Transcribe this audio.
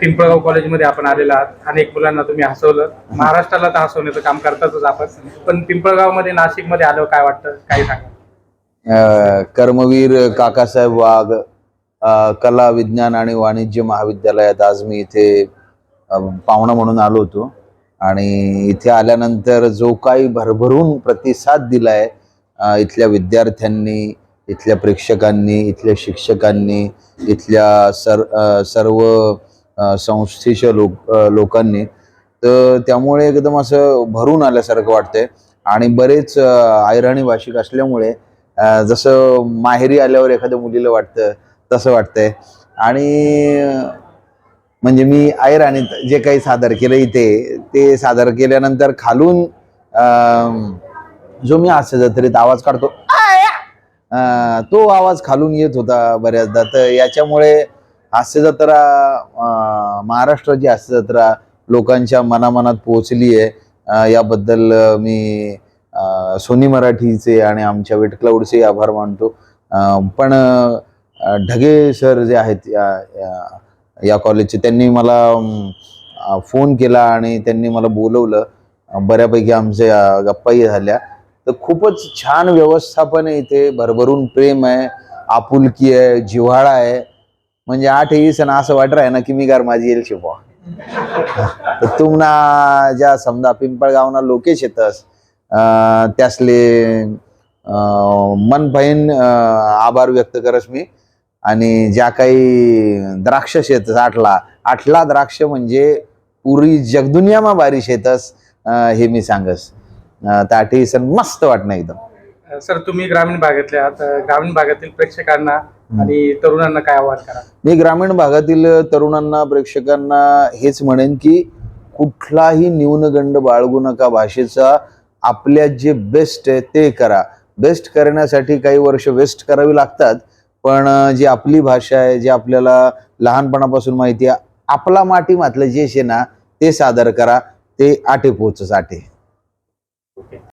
पिंपळगाव कॉलेजमध्ये आपण आलेला आहात. अनेक मुलांना तुम्ही हसवलं. महाराष्ट्राला तर हसवण्याचं काम करतातच आपण. पण पिंपळगावमध्ये नाशिकमध्ये आलं काय वाटतं? काही सांगा. कर्मवीर काकासाहेब वाघ कला विज्ञान आणि वाणिज्य महाविद्यालयात आज मी इथे पाहुणा म्हणून आलो होतो. आणि इथे आल्यानंतर जो काही भरभरून प्रतिसाद दिलाय इथल्या विद्यार्थ्यांनी इथल्या प्रेक्षकांनी इथल्या शिक्षकांनी इथल्या सर सर्व संस्थेच्या लोक लोकांनी. तर त्यामुळे एकदम असं भरून आल्यासारखं वाटतंय. आणि बरेच आयराणी अहिराणी भाषिक असल्यामुळे जसं माहेरी आल्यावर एखाद्या मुलीला वाटतं तसं वाटतंय. आणि म्हणजे मी अहिराणीत जे काही सादर केलं इथे ते सादर केल्यानंतर खालून जो मी हास्य जत्रेत आवाज काढतो तो आवाज खालून येत होता बऱ्याचदा. तर याच्यामुळे हास्य जत्रा महाराष्ट्राची हास्य जत्रा लोकांच्या मनामनात पोहोचली आहे. याबद्दल मी सोनी मराठीचे आणि आमच्या वेटक्लाउडचे आभार मानतो. पण ढगे सर जे आहेत या या- या कॉलेजचे त्यांनी मला फोन केला आणि त्यांनी मला बोलवलं. बऱ्यापैकी आमच्या गप्पाही झाल्या. तर खूपच छान व्यवस्थापन आहे इथे. भरभरून प्रेम आहे आपुलकी आहे जिव्हाळा आहे. म्हणजे आठ सण असं वाटत आहे ना की मी गार माझी येईल शिकवा तर तुम्हाला ज्या समजा पिंपळगावना लोकेश येतस अं, त्यासले अं, मन आभार व्यक्त करस मी. आणि ज्या काही द्राक्ष शेतस आठला आठला द्राक्ष म्हणजे पुरी जगदुनियामा बारी शेतस हे मी सांगस. अं, तर सण मस्त वाटणं एकदम. सर तुम्ही ग्रामीण भागातले आहात. ग्रामीण भागातील प्रेक्षकांना आणि तरुणांना काय आवाहन करा? मी ग्रामीण भागातील तरुणांना प्रेक्षकांना हेच म्हणेन की कुठलाही न्यूनगंड बाळगू नका भाषेचा. आपल्या जे बेस्ट आहे ते करा. बेस्ट करण्यासाठी काही वर्ष वेस्ट करावी लागतात पण जी आपली भाषा आहे जे आपल्याला लहानपणापासून माहिती आहे आपला माटी मातलं जे शे ना ते सादर करा. ते आटे पोचच आटे.